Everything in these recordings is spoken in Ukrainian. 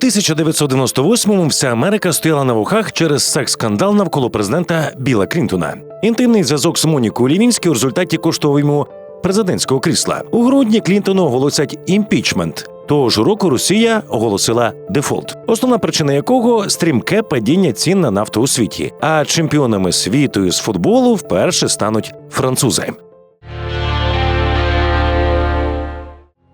1998-му вся Америка стояла на вухах через секс-скандал навколо президента Біла Клінтона. Інтимний зв'язок з Монікою Лівінські у результаті коштував йому президентського крісла. У грудні Клінтону оголосять імпічмент. Того ж року Росія оголосила дефолт, основна причина якого стрімке падіння цін на нафту у світі. А чемпіонами світу з футболу вперше стануть французи.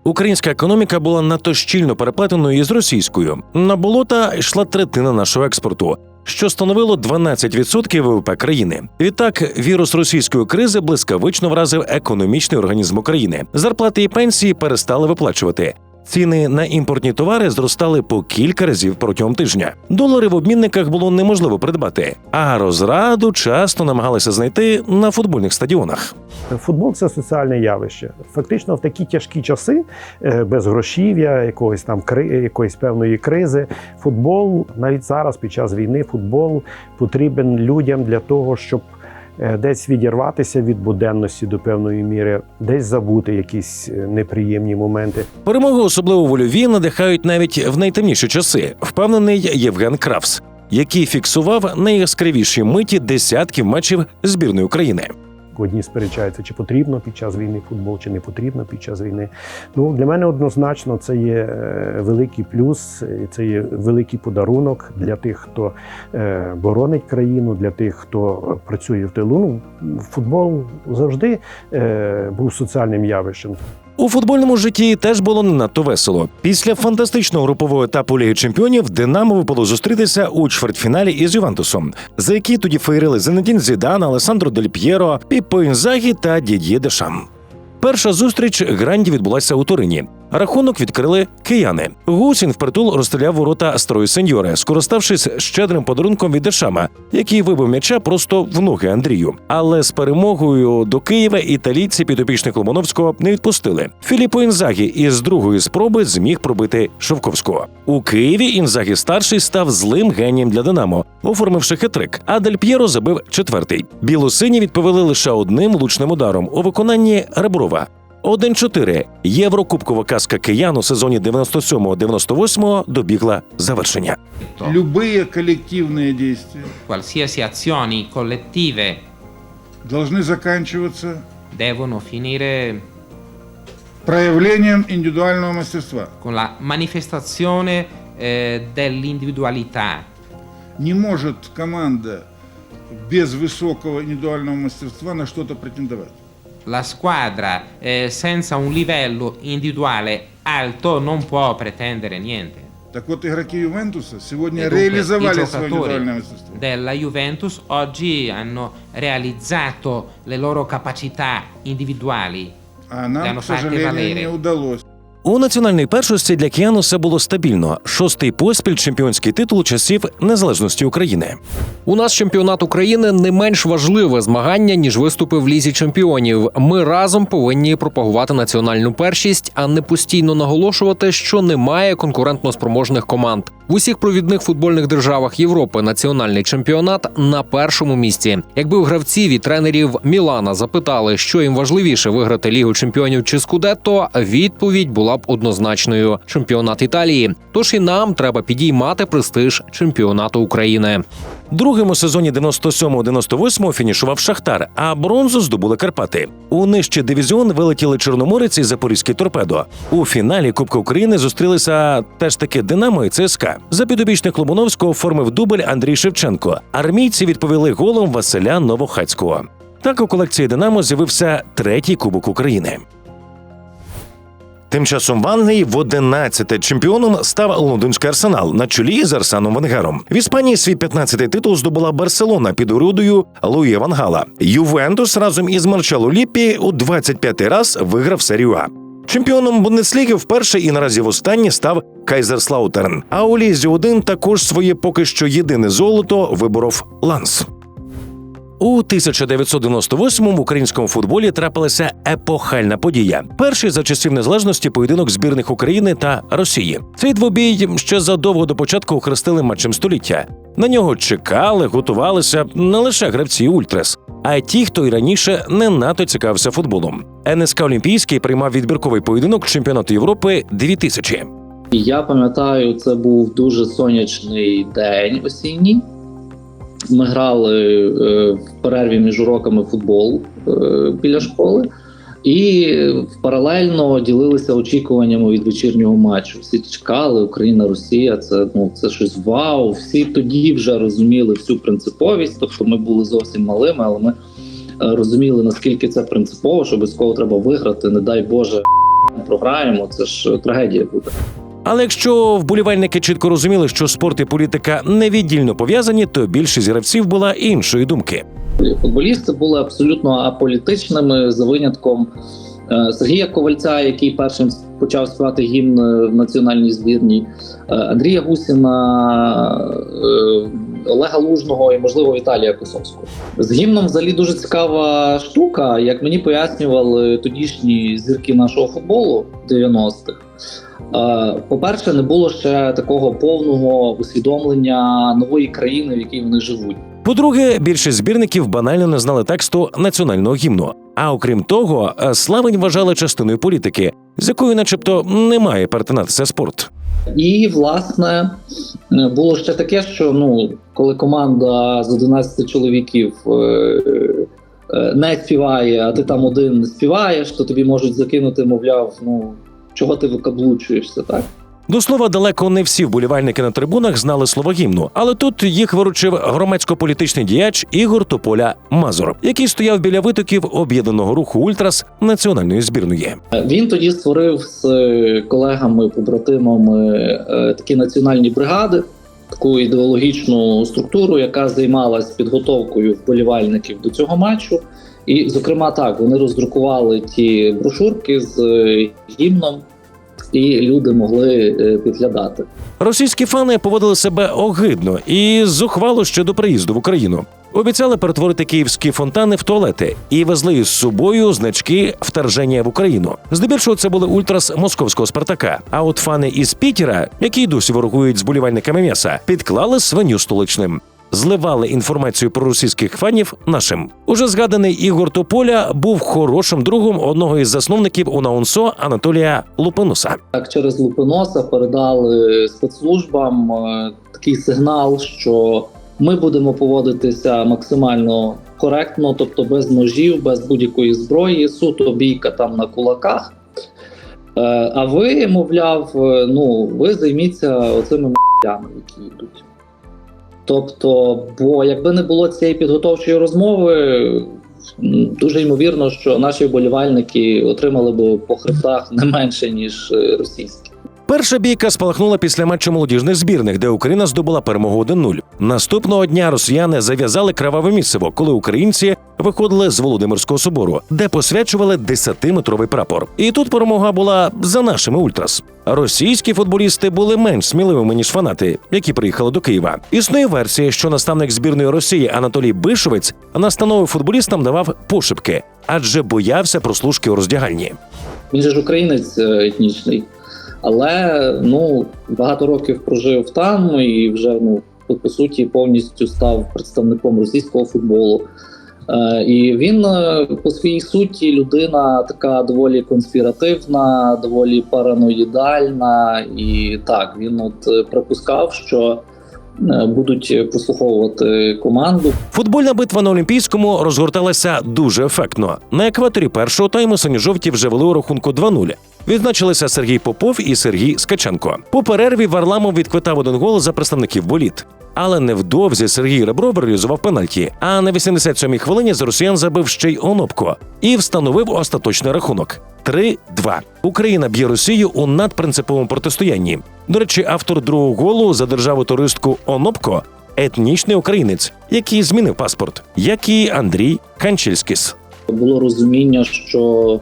Українська економіка була надто щільно переплетеною із російською. На болота йшла третина нашого експорту, що становило 12% ВВП країни. Відтак, вірус російської кризи блискавично вразив економічний організм України. Зарплати і пенсії перестали виплачувати. Ціни на імпортні товари зростали по кілька разів протягом тижня. Долари в обмінниках було неможливо придбати, а розраду часто намагалися знайти на футбольних стадіонах. Футбол це соціальне явище. Фактично, в такі тяжкі часи, е, без грошів'я, якогось там якоїсь певної кризи. Футбол навіть зараз, під час війни, футбол потрібен людям для того, щоб десь відірватися від буденності до певної міри, десь забути якісь е, неприємні моменти. Перемоги, особливо вольові, надихають навіть в найтемніші часи, впевнений Євген Кравс, який фіксував найяскравіші миті десятків матчів збірної України. Одні сперечаються, чи потрібно під час війни футбол, чи не потрібно під час війни. Ну для мене однозначно це є е, великий плюс, і це є великий подарунок для тих, хто е, боронить країну, для тих, хто працює в тилу. Ну, футбол завжди е, був соціальним явищем. У футбольному житті теж було не надто весело. Після фантастичного групового етапу Ліги Чемпіонів Динамо випало зустрітися у чвертьфіналі із Ювентусом, за які тоді феєрили Зенедін Зідан, Алесандро Дель П'єро, Піппо Інзагі та Дід'є Дешам. Перша зустріч гранді відбулася у Турині. Рахунок відкрили кияни. Гусін впритул розстріляв ворота строю сеньоре, скориставшись щедрим подарунком від Дешама, який вибив м'яча просто в ноги Андрію. Але з перемогою до Києва італійці підопічних Ломоновського не відпустили. Філіппо Інзагі із другої спроби зміг пробити Шовковського. У Києві Інзагі старший став злим генієм для Динамо, оформивши хитрик. А Дель П'єро забив четвертий. Білосині відповіли лише одним влучним ударом у виконанні Реброва. 1-4. Єврокубкова казка киян у сезоні 97-98 добігла завершення. Любые коллективные действия Qualsiasi azioni collettive должны заканчиваться devono finire проявлением индивидуального мастерства. con la manifestazione eh, dell'individualità. Не может команда без высокого индивидуального мастерства на что-то претендовать. La squadra eh, senza un livello individuale alto non può pretendere niente. Так вот, игроки Ювентуса сегодня E dunque, реализовали I свое индивидуальное giocatori мастерство. della Juventus oggi hanno realizzato le loro capacità individuali. А нам, Дану к факти сожалению, Валерий. не удалось. У національній першості для киян все було стабільно. Шостий поспіль чемпіонський титул часів незалежності України. У нас чемпіонат України не менш важливе змагання ніж виступи в лізі чемпіонів. Ми разом повинні пропагувати національну першість, а не постійно наголошувати, що немає конкурентно спроможних команд. В усіх провідних футбольних державах Європи національний чемпіонат на першому місці. Якби в гравців і тренерів Мілана запитали, що їм важливіше виграти лігу чемпіонів чи Скудетто, відповідь була б однозначною: чемпіонат Італії. Тож і нам треба підіймати престиж чемпіонату України. Другим у сезоні 97-98 фінішував Шахтар, а бронзу здобули Карпати. У нижчий дивізіон вилетіли Чорноморець і Запорізький торпедо. У фіналі Кубка України зустрілися теж таки Динамо і ЦСКА. За підопічних Лобуновського оформив дубль Андрій Шевченко. Армійці відповіли голом Василя Новохацького. Так у колекції Динамо з'явився третій Кубок України. Тим часом в Англії в 11 чемпіоном став лондонський арсенал на чолі з Арсеном Венгером. В Іспанії свій 15-й титул здобула Барселона під урядою Луї Вангала. Ювентус разом із Марчало Ліппі у 25-й раз виграв серію А. Чемпіоном Бундесліги вперше і наразі востаннє став Кайзерслаутерн. А у Лізі 1 також своє поки що єдине золото виборов Ланс. У 1998-му в українському футболі трапилася епохальна подія. Перший за часів незалежності поєдинок збірних України та Росії. Цей двобій ще задовго до початку охрестили матчем століття. На нього чекали, готувалися не лише гравці Ультрас, а й ті, хто й раніше не надто цікавився футболом. НСК Олімпійський приймав відбірковий поєдинок чемпіонату Європи 2000. І я пам'ятаю, це був дуже сонячний день осінній. Ми грали е, в перерві між уроками футбол е, біля школи, і паралельно ділилися очікуваннями від вечірнього матчу. Всі чекали Україна, Росія. Це ну це щось вау. Всі тоді вже розуміли всю принциповість. Тобто, ми були зовсім малими, але ми е, розуміли наскільки це принципово, що обов'язково треба виграти. Не дай Боже, програємо. Це ж трагедія буде. Але якщо вболівальники чітко розуміли, що спорт і політика невіддільно пов'язані, то більшість гравців була іншої думки. Футболісти були абсолютно аполітичними за винятком Сергія Ковальця, який першим почав співати гімн е, в національній збірній, е, Андрія Гусіна, е, Олега Лужного і, можливо, Віталія Косовського. З гімном взагалі дуже цікава штука. Як мені пояснювали тодішні зірки нашого футболу 90-х. Е, По-перше, не було ще такого повного усвідомлення нової країни, в якій вони живуть. По-друге, більшість збірників банально не знали тексту національного гімну. А окрім того, е, славень вважали частиною політики, з якою, начебто, не має перетинатися спорт. І власне е, було ще таке, що ну, коли команда з 11 чоловіків е, не співає, а ти там один співаєш, то тобі можуть закинути, мовляв, ну чого ти викаблучуєшся, так? До слова, далеко не всі вболівальники на трибунах знали слово гімну, але тут їх виручив громадсько-політичний діяч Ігор Тополя Мазур, який стояв біля витоків об'єднаного руху Ультрас національної збірної. Він тоді створив з е, колегами, побратимами е, такі національні бригади, таку ідеологічну структуру, яка займалась підготовкою вболівальників до цього матчу. І, зокрема, так вони роздрукували ті брошурки з е, гімном, і люди могли е, підглядати. Російські фани поводили себе огидно і зухвало ще до приїзду в Україну. Обіцяли перетворити київські фонтани в туалети і везли із собою значки вторження в Україну. Здебільшого це були ультрас московського Спартака. А от фани із Пітера, які й досі ворогують з болівальниками м'яса, підклали свиню столичним. Зливали інформацію про російських фанів нашим. Уже згаданий Ігор Тополя був хорошим другом одного із засновників УНАУНСО Анатолія Лупинуса. Так, через Лупиноса передали спецслужбам е, такий сигнал, що ми будемо поводитися максимально коректно, тобто без ножів, без будь-якої зброї, суто бійка там на кулаках. Е, А ви, мовляв, е, ну ви займіться оцими які йдуть. Тобто, бо якби не було цієї підготовчої розмови, дуже ймовірно, що наші вболівальники отримали б по хребтах не менше ніж е, російські. Перша бійка спалахнула після матчу молодіжних збірних, де Україна здобула перемогу 1-0. Наступного дня росіяни зав'язали кроваве місиво, коли українці виходили з Володимирського собору, де посвячували 10-метровий прапор. І тут перемога була за нашими ультрас. Російські футболісти були менш сміливими ніж фанати, які приїхали до Києва. Існує версія, що наставник збірної Росії Анатолій Бишовець настанови футболістам давав пошепки, адже боявся прослушки у роздягальні. Він же ж українець е, етнічний, але ну багато років прожив там і вже ну по, по суті повністю став представником російського футболу. Е, і він е, по своїй суті людина така доволі конспіративна, доволі параноїдальна, і так він от е, припускав, що будуть прослуховувати команду, Футбольна битва на Олімпійському розгорталася дуже ефектно. На екваторі першого тайму синьо-жовті вже вели у рахунку 2-0. Відзначилися Сергій Попов і Сергій Скаченко. По перерві Варламов відквитав один гол за представників боліт. Але невдовзі Сергій Ребров реалізував пенальті. А на 87-й хвилині з росіян забив ще й Онопко і встановив остаточний рахунок 3-2. Україна б'є Росію у надпринциповому протистоянні. До речі, автор другого голу за державу туристку Онопко етнічний українець, який змінив паспорт, як і Андрій Канчельськіс. було розуміння, що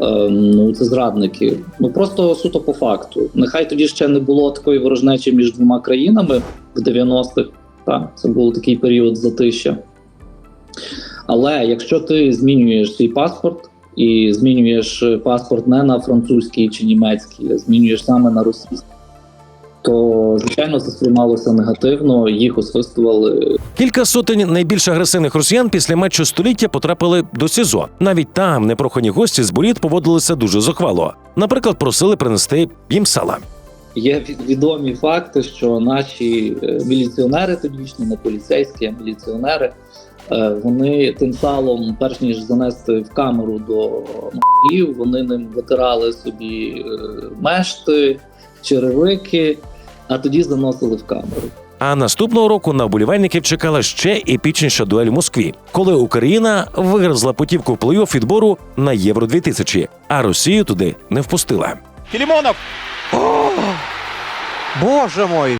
е, ну це зрадники. Ну просто суто по факту. Нехай тоді ще не було такої ворожнечі між двома країнами в 90-х. Так, це був такий період затища. Але якщо ти змінюєш свій паспорт і змінюєш паспорт не на французький чи німецький, а змінюєш саме на російський, то звичайно це сприймалося негативно. Їх освистували Кілька сотень найбільш агресивних росіян після матчу століття потрапили до СІЗО. Навіть там непрохані гості з боліт поводилися дуже зухвало. Наприклад, просили принести їм сала. Є відомі факти, що наші е, міліціонери тодішні, не поліцейські, а міліціонери, е, вони тим салом, перш ніж занести в камеру до махів, вони ним витирали собі е, мешти, черевики, а тоді заносили в камеру. А наступного року на вболівальників чекала ще епічніша дуель в Москві, коли Україна вигризла путівку в плей-офф відбору на Євро 2000, а Росію туди не впустила. Филимонов! Боже мой!